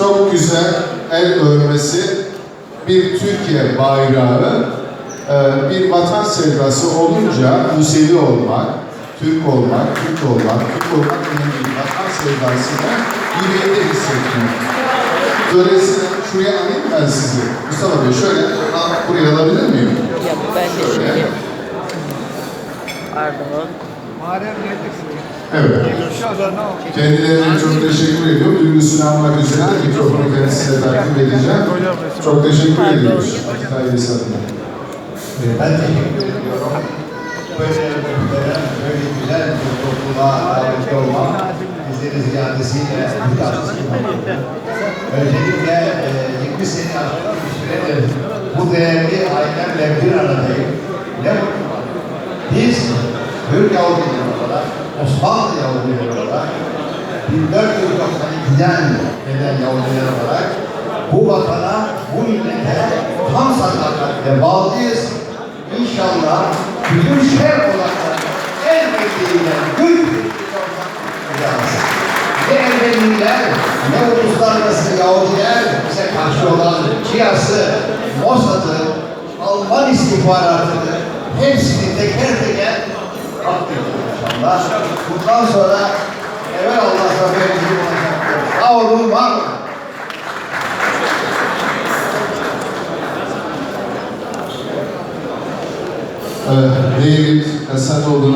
Çok güzel el örmesi bir Türkiye bayrağı, e, bir vatan sevdası olunca Musevi olmak, Türk olmak, Türk olmak, Türk olmak önemli. Vatan sevdasını yüreğinde hissetmek. Dolayısıyla şuraya alayım ben sizi. Mustafa Bey şöyle buraya alabilir miyim? Ya ben de Şöyle. pardon. Evet. Kendilerine çok teşekkür ediyorum. Duygusunu almak üzere mikrofonu kendisine takdim edeceğim. Çok teşekkür ediyoruz. Saygısı adına. Ben teşekkür ediyorum. Böyle böyle, böyle güzel bir topluluğa davet olmak bizleri ziyadesiyle. Öncelikle e, 20 sene aşkın bir süredir bu değerli ailemle bir aradayım. Ne mutlu. Biz Türk olarak, Osmanlı Yahudileri olarak 1492'den gelen Yahudiler olarak bu vatana, bu millete tam sadakatle bağlıyız. İnşallah bütün şer olanların en bekleyiyle güç olacağız. Ne Ermeniler, ne uluslararası Yahudiler bize karşı olan Çiyası, Mossad'ı, Alman istihbaratını hepsini teker teker attırdık inşallah. Bundan sonra evvel Allah zaferimizi olacaktır. Sağ olun, var olun. Ee, David Esatoğlu'nun